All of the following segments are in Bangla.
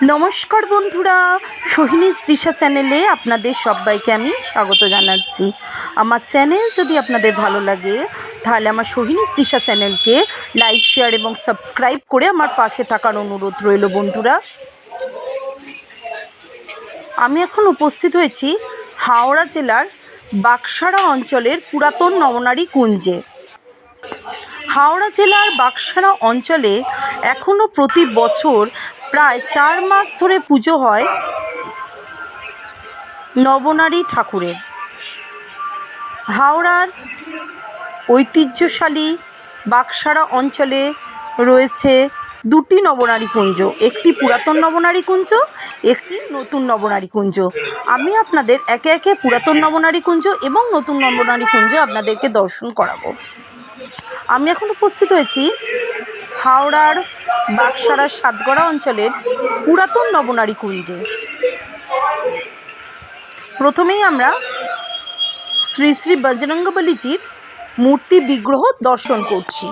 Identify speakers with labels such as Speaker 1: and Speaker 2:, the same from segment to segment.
Speaker 1: নমস্কার বন্ধুরা, সোহিনীস দিশা চ্যানেলে আপনাদের সবাইকে আমি স্বাগত জানাচ্ছি। আমার চ্যানেল যদি আপনাদের ভালো লাগে, তাহলে আমার সোহিনীস দিশা চ্যানেলকে লাইক, শেয়ার এবং সাবস্ক্রাইব করে আমার পাশে থাকার অনুরোধ রইল বন্ধুরা। আমি এখন উপস্থিত হয়েছি হাওড়া জেলার বাকসারা অঞ্চলের পুরাতন নবনারী কুঞ্জে। হাওড়া জেলার বাকসারা অঞ্চলে এখনও প্রতি বছর প্রায় চার মাস ধরে পুজো হয় নবনারী ঠাকুরের। হাওড়ার ঐতিহ্যশালী বাকসারা অঞ্চলে রয়েছে দুটি নবনারী কুঞ্জ, একটি পুরাতন নবনারী কুঞ্জ, একটি নতুন নবনারী কুঞ্জ। আমি আপনাদের একে একে পুরাতন নবনারী কুঞ্জ এবং নতুন নবনারী কুঞ্জ আপনাদেরকে দর্শন করাবো। আমি এখন উপস্থিত হয়েছি হাওড়ার বাকসারার সাতগড়া অঞ্চলের পুরাতন নবনারী কুঞ্জে। প্রথমেই আমরা শ্রী শ্রী বজরঙ্গবলীজির মূর্তি বিগ্রহ দর্শন করছি।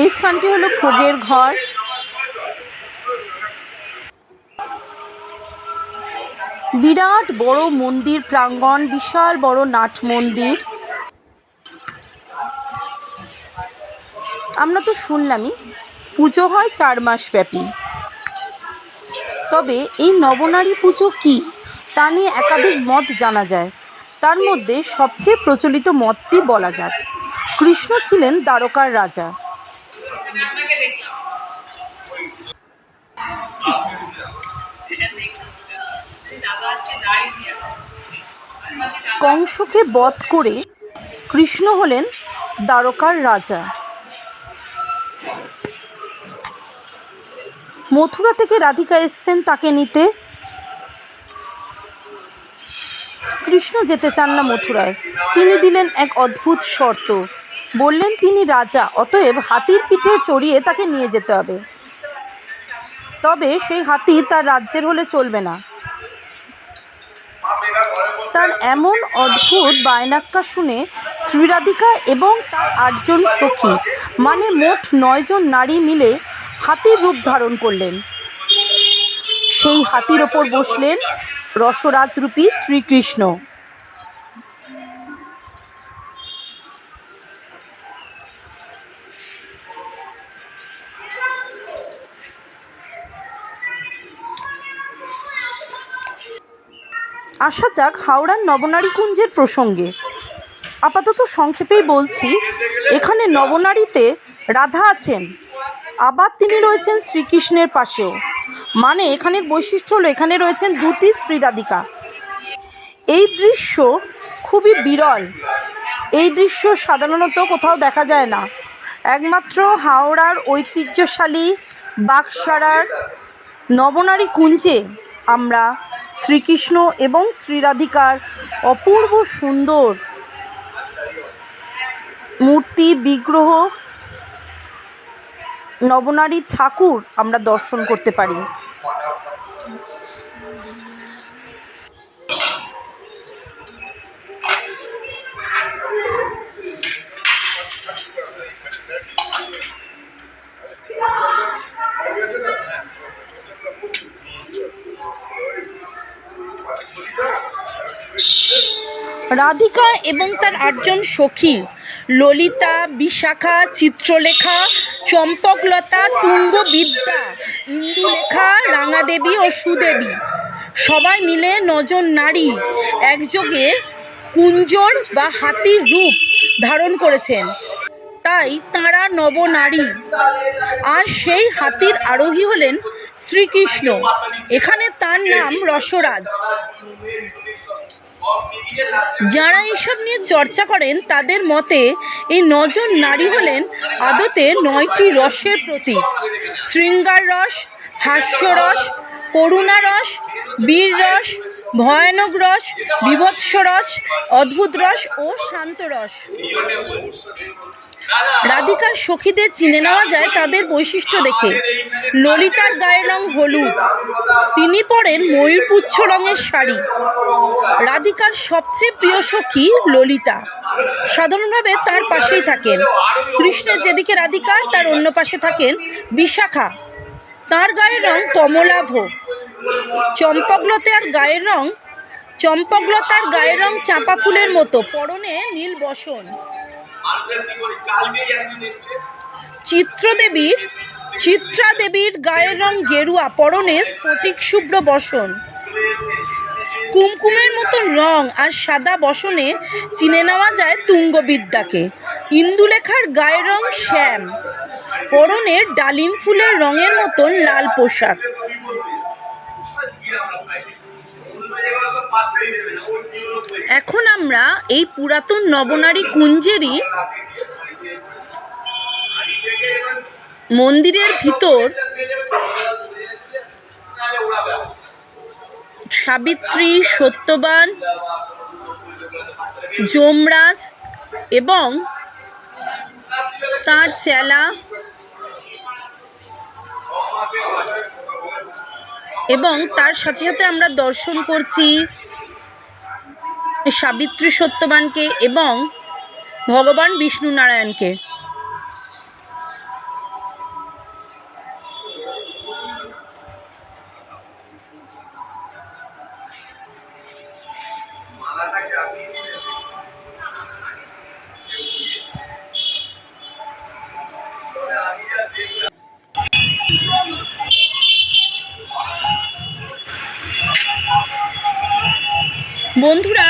Speaker 1: এই স্থানটি হলো ভোগের ঘর। বিরাট বড় মন্দির প্রাঙ্গণ বিশাল বড় নাট মন্দির। আমরা তো শুনলামই, পুজো হয় চার মাস ব্যাপী। তবে এই নবনারী পুজো কী, তা নিয়ে একাধিক মত জানা যায়। তার মধ্যে সবচেয়ে প্রচলিত মতটি বলা যাক। কৃষ্ণ ছিলেন দ্বারকার রাজা। কংসকে বধ করে কৃষ্ণ হলেন দ্বারকার রাজা। মথুরা থেকে রাধিকা এসছেন তাকে নিতে। কৃষ্ণ যেতে চান না মথুরায়। তিনি দিলেন এক অদ্ভুত শর্ত। বললেন, তিনি রাজা, অতএব হাতির পিঠে চড়িয়ে তাকে নিয়ে যেতে হবে। তবে সেই হাতি তার রাজ্যের হলে চলবে না। তার এমন অদ্ভুত বায়নাক্কা শুনে শ্রীরাধিকা এবং তার আটজন সখী মানে মোট নয়জন নারী মিলে হাতির রূপ ধারণ করলেন। সেই হাতির ওপর বসলেন রসরাজরূপী শ্রীকৃষ্ণ। আসা যাক হাওড়ার নবনারী কুঞ্জের প্রসঙ্গে। আপাতত সংক্ষেপেই বলছি, এখানে নবনারীতে রাধা আছেন। আবার তিনি রয়েছেন শ্রীকৃষ্ণের পাশেও। মানে এখানের বৈশিষ্ট্য হলো এখানে রয়েছেন দুটি শ্রীরাধিকা। এই দৃশ্য খুবই বিরল। এই দৃশ্য সাধারণত কোথাও দেখা যায় না। একমাত্র হাওড়ার ঐতিহ্যশালী বাকসারার নবনারী কুঞ্জে আমরা শ্রীকৃষ্ণ এবং শ্রীরাধিকার অপূর্ব সুন্দর মূর্তি, বিগ্রহ নবনারী ঠাকুর আমরা দর্শন করতে পারি। রাধিকা এবং তার আটজন সখী, ললিতা, বিশাখা, চিত্রলেখা, চম্পকলতা, তুঙ্গবিদ্যা, ইন্দুলেখা, রাঙাদেবী ও সুদেবী। সবাই মিলে নজন নারী একযোগে কুঞ্জর বা হাতির রূপ ধারণ করেছেন। তাই তাঁরা নবনারী। আর সেই হাতির আরোহী হলেন শ্রীকৃষ্ণ। এখানে তার নাম রসরাজ। যারা এসব নিয়ে চর্চা করেন, তাদের মতে এই নজন নারী হলেন আদতে নয়টি রসের প্রতীক। শৃঙ্গার রস হাস্যরস করুণা রস, বীর রস, ভয়ানক রস, বিভৎস রস, অদ্ভুত রস ও শান্ত রস। রাধিকার সখীদের চিনে নেওয়া যায় তাদের বৈশিষ্ট্য দেখে। ললিতার গায়ের রং হলুদ। তিনি পরেন ময়ূরপুচ্ছ রঙের শাড়ি। রাধিকার সবচেয়ে প্রিয় সখী ললিতা। সাধারণভাবে তার পাশেই থাকেন। কৃষ্ণের যেদিকে রাধিকা, তার অন্য পাশে থাকেন বিশাখা। তার গায়ের রং কমলাভ। চম্পকলতার গায়ের রং চম্পকলতার গায়ের রং চাঁপা ফুলের মতো। পরনে নীল বসন। চিত্রদেবীর চিত্রা দেবীর গায়ের রং গেরুয়া, পরনে স্ফটিক শুভ্র বসন। কুমকুমের মতন রং আর সাদা বসনে চিনে নেওয়া যায় তুঙ্গবিদ্যাকে। ইন্দুলেখার গায়ের রং শ্যাম পরনে ডালিম ফুলের রঙের মতন লাল পোশাক। এখন আমরা এই পুরাতন নবনারী কুঞ্জেরই মন্দিরের ভিতর সাবিত্রী, সত্যবান, যমরাজ এবং তার চেলা এবং তার সাথে সাথে আমরা দর্শন করছি সাবিত্রী সত্যবানকে এবং ভগবান বিষ্ণু নারায়ণকে। বন্ধুরা,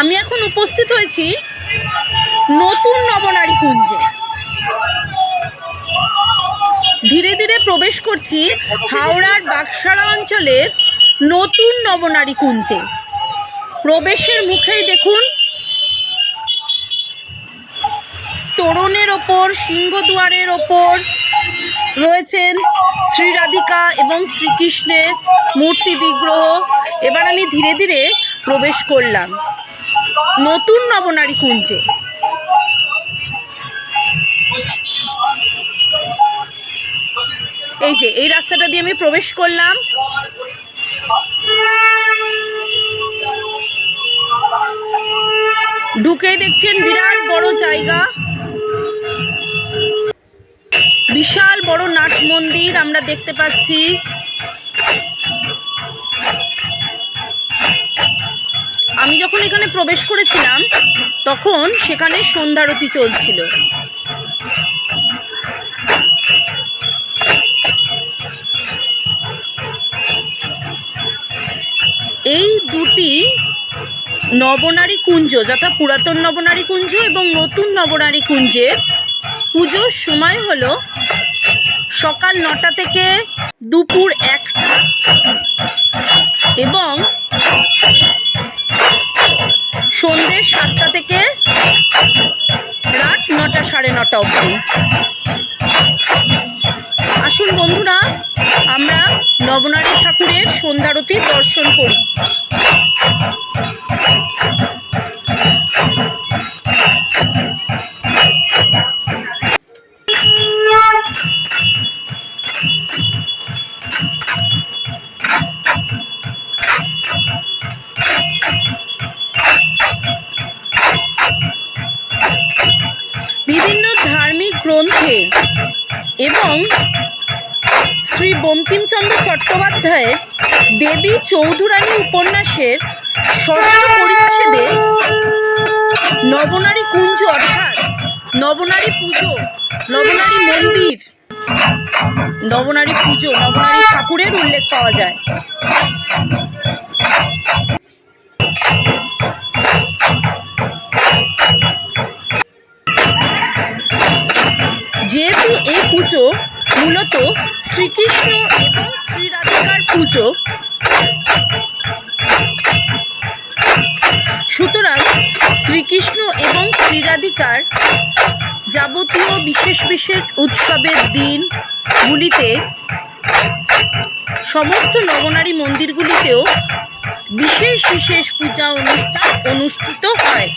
Speaker 1: আমি এখন উপস্থিত হয়েছি নতুন নবনারী কুঞ্জে। ধীরে ধীরে প্রবেশ করছি হাওড়ার বাক্সারা অঞ্চলের নতুন নবনারী কুঞ্জে। প্রবেশের মুখেই দেখুন, তোরণের ওপর, সিংহদুয়ারের ওপর রয়েছেন শ্রীরাধিকা এবং শ্রীকৃষ্ণের মূর্তি বিগ্রহ। এবার আমি ধীরে ধীরে প্রবেশ করলাম। নতুন নবনারী কুঞ্জে এই যে, এই রাস্তাটা দিয়ে আমি প্রবেশ করলাম। ঢুকে দেখছেন বিরাট বড় জায়গা। বিশাল বড় নাট মন্দির আমরা দেখতে পাচ্ছি। আমি যখন এখানে প্রবেশ করেছিলাম, তখন সেখানে সন্ধ্যারতি চলছিল। এই দুটি নবনারী কুঞ্জ, যথা পুরাতন নবনারী কুঞ্জ এবং নতুন নবনারী কুঞ্জের পুজোর সময় হলো সকাল নটা থেকে দুপুর সাড়ে নটা অবধি। আসুন বন্ধুরা আমরা নবনারী ঠাকুরের সন্ধ্যারতি দর্শন করি। গ্রন্থে এবং শ্রী বঙ্কিমচন্দ্র চট্টোপাধ্যায়ের দেবী চৌধুরানী উপন্যাসের ষষ্ঠ পরিচ্ছেদে নবনারী কুঞ্জ অর্থাৎ নবনারী পুজো, নবনারী মন্দির, নবনারী পুজো, নবনারী ঠাকুরের উল্লেখ পাওয়া যায়। যেহেতু এই পুজো মূলত শ্রীকৃষ্ণ এবং শ্রীরাধিকার পুজো, সুতরাং শ্রীকৃষ্ণ এবং শ্রীরাধিকার যাবতীয় বিশেষ বিশেষ উৎসবের দিনগুলিতে সমস্ত নবনারী মন্দিরগুলিতেও বিশেষ বিশেষ পূজা অনুষ্ঠান অনুষ্ঠিত হয়।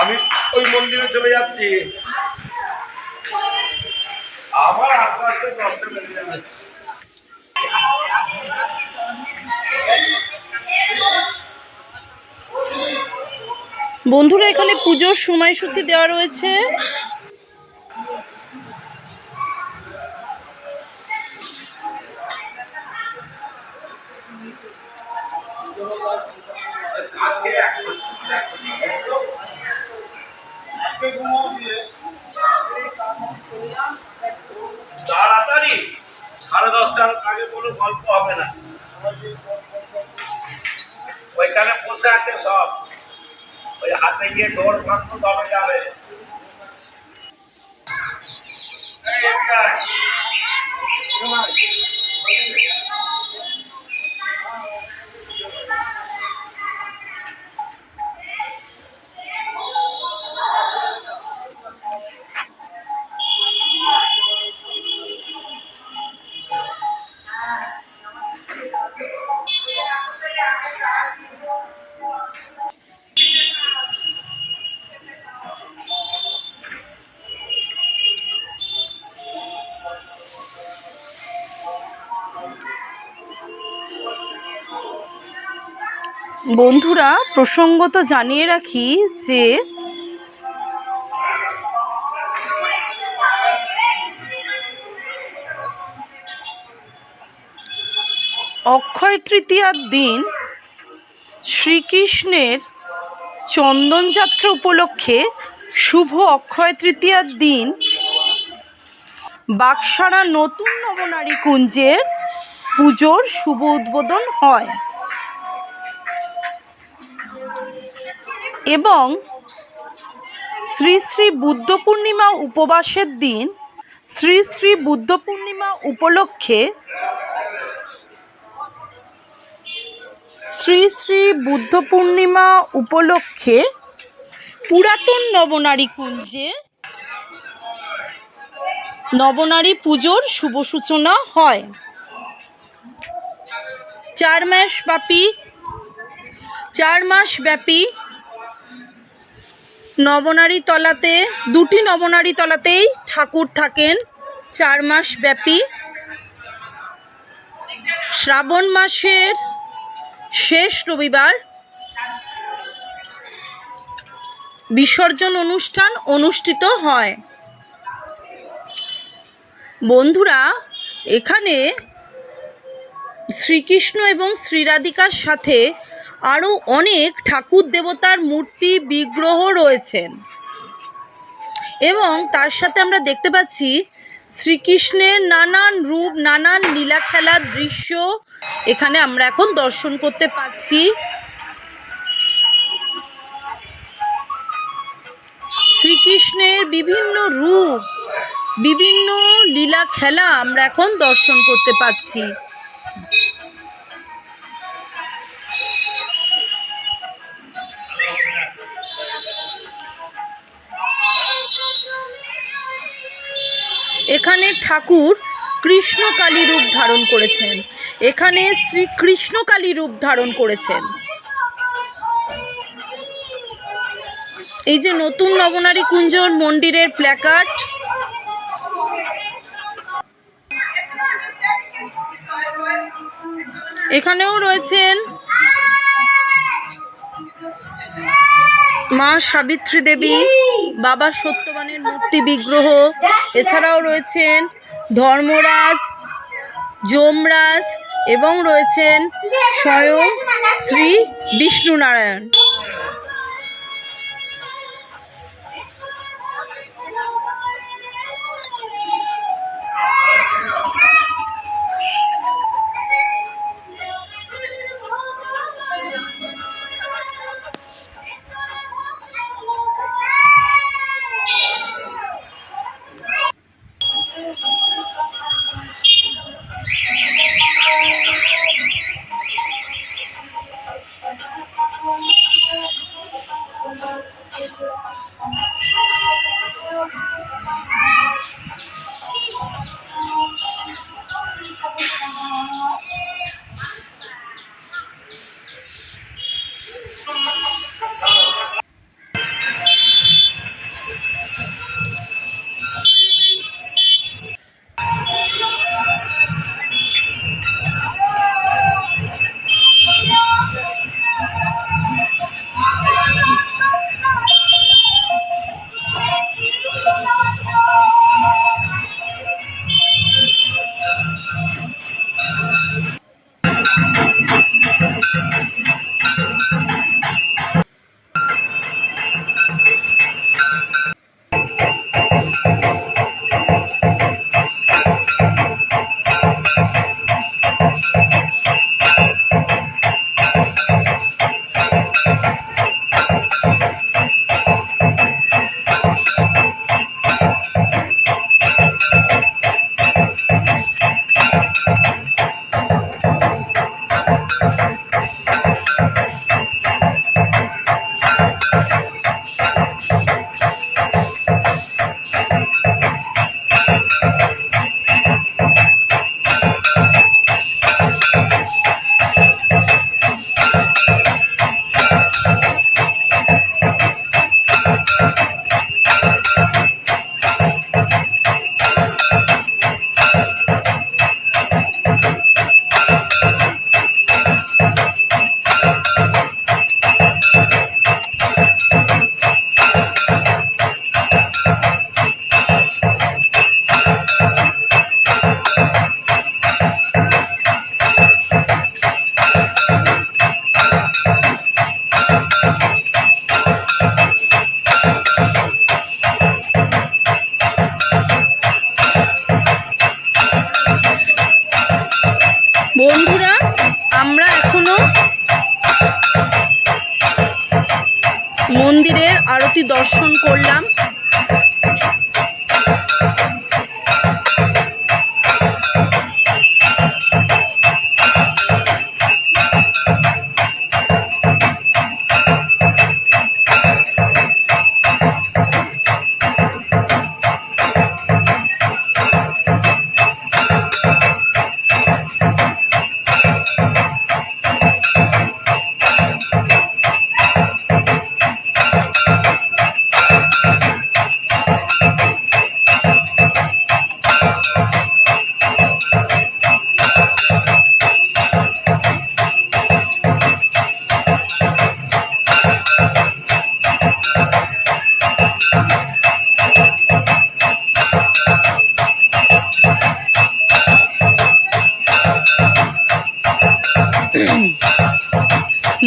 Speaker 2: আমি ওই মন্দিরে চলে যাচ্ছি। আমার আস্তে আস্তে
Speaker 1: বন্ধুরা এখানে পুজোর সময়সূচি দেওয়া রয়েছে।
Speaker 2: ওই হাতে গিয়ে দৌড় মাত্র তবে যাবে এই
Speaker 1: বন্ধুরা, প্রসঙ্গত জানিয়ে রাখি যে অক্ষয় তৃতীয়ার দিন শ্রীকৃষ্ণের চন্দনযাত্রা উপলক্ষে শুভ অক্ষয় তৃতীয়ার দিন বাক্সারা নতুন নবনারী কুঞ্জের পুজোর শুভ উদ্বোধন হয়। এবং শ্রী শ্রী বুদ্ধ পূর্ণিমা উপবাসের দিন শ্রী শ্রী বুদ্ধ পূর্ণিমা উপলক্ষে শ্রী শ্রী বুদ্ধ পূর্ণিমা উপলক্ষে পুরাতন নবনারী কুঞ্জে নবনারী পুজোর শুভ সূচনা হয়। চার মাস ব্যাপী চার মাস ব্যাপী নবনারী তলাতে দুটি নবনারী তলাতেই ঠাকুর থাকেন চার মাস ব্যাপী। শ্রাবণ মাসের শেষ রবিবার বিসর্জন অনুষ্ঠান অনুষ্ঠিত হয়। বন্ধুরা, এখানে শ্রীকৃষ্ণ এবং শ্রীরাধিকার সাথে আরও অনেক ঠাকুর দেবতার মূর্তি বিগ্রহ রয়েছেন। এবং তার সাথে আমরা দেখতে পাচ্ছি শ্রীকৃষ্ণের নানান রূপ, নানান লীলা খেলার দৃশ্য। এখানে আমরা এখন দর্শন করতে পাচ্ছি। শ্রীকৃষ্ণের বিভিন্ন রূপ, বিভিন্ন লীলা খেলা আমরা এখন দর্শন করতে পাচ্ছি। এখানে ঠাকুর কৃষ্ণকালী রূপ ধারণ করেছেন। এখানে শ্রী কৃষ্ণকালী রূপ ধারণ করেছেন। এই যে নতুন নবনারী কুঞ্জর মন্দিরের প্ল্যাকার্ড এখানেও রয়েছেন মা সাবিত্রী দেবী। বাবা সত্যবানের মূর্তি বিগ্রহ এছাড়াও রয়েছেন ধর্মরাজ যমরাজ এবং রয়েছেন স্বয়ং শ্রী বিষ্ণু দর্শন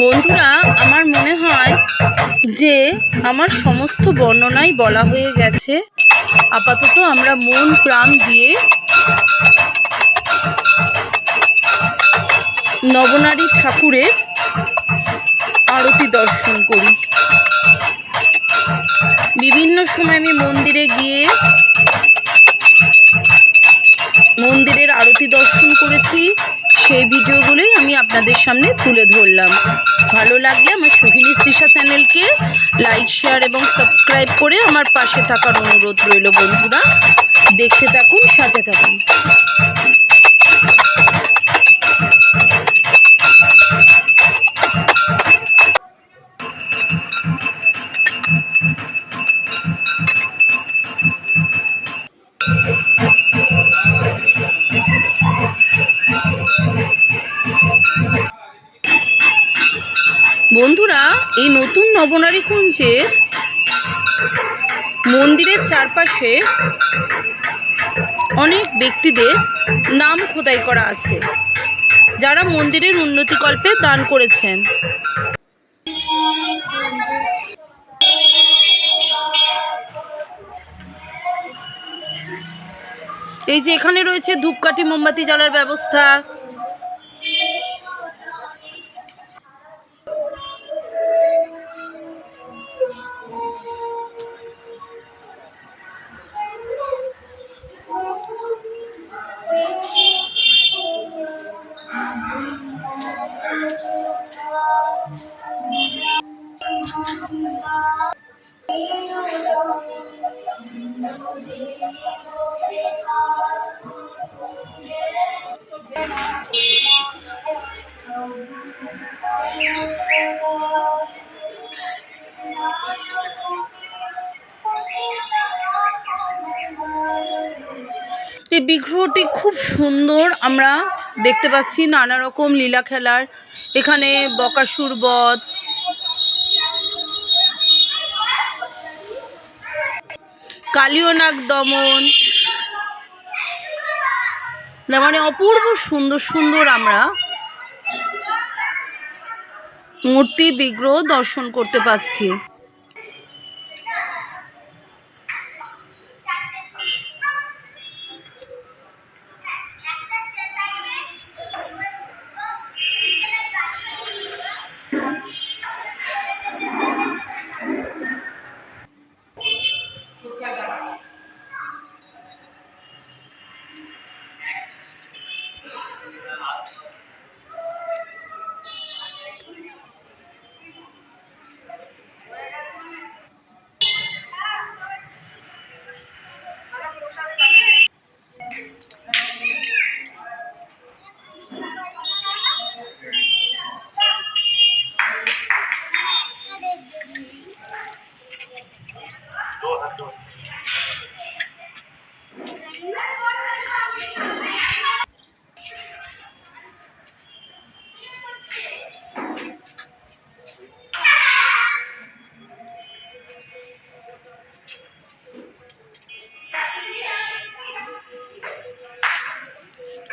Speaker 1: বন্ধুরা, আমার মনে হয় যে আমার সমস্ত বর্ণনাই বলা হয়ে গেছে। আপাতত আমরা মন, প্রাণ দিয়ে নবনারী ঠাকুরের আরতি দর্শন করি। বিভিন্ন সময় আমি মন্দিরে গিয়ে মন্দিরের আরতি দর্শন করেছি। সেই ভিডিওগুলোই আমি আপনাদের সামনে তুলে ধরলাম। ভালো লাগলে আমার সোহিনী তৃষা চ্যানেলকে লাইক, শেয়ার এবং সাবস্ক্রাইব করে আমার পাশে থাকার অনুরোধ রইল বন্ধুরা। দেখতে থাকুন, সাথে থাকুন। ব্যক্তিদের নাম খোদাই করা আছে, যারা মন্দিরের উন্নতিকল্পে দান করেছেন। এই যে এখানে রয়েছে ধূপকাঠি, মোমবাতি জ্বালার ব্যবস্থা। এই বিগ্রহটি খুব সুন্দর আমরা দেখতে পাচ্ছি নানা রকম লীলা খেলার। এখানে বকাসুর বধ কালীয়নাগ দমন। না মানে অপূর্ব সুন্দর সুন্দর আমরা মূর্তি বিগ্রহ দর্শন করতে পাচ্ছি।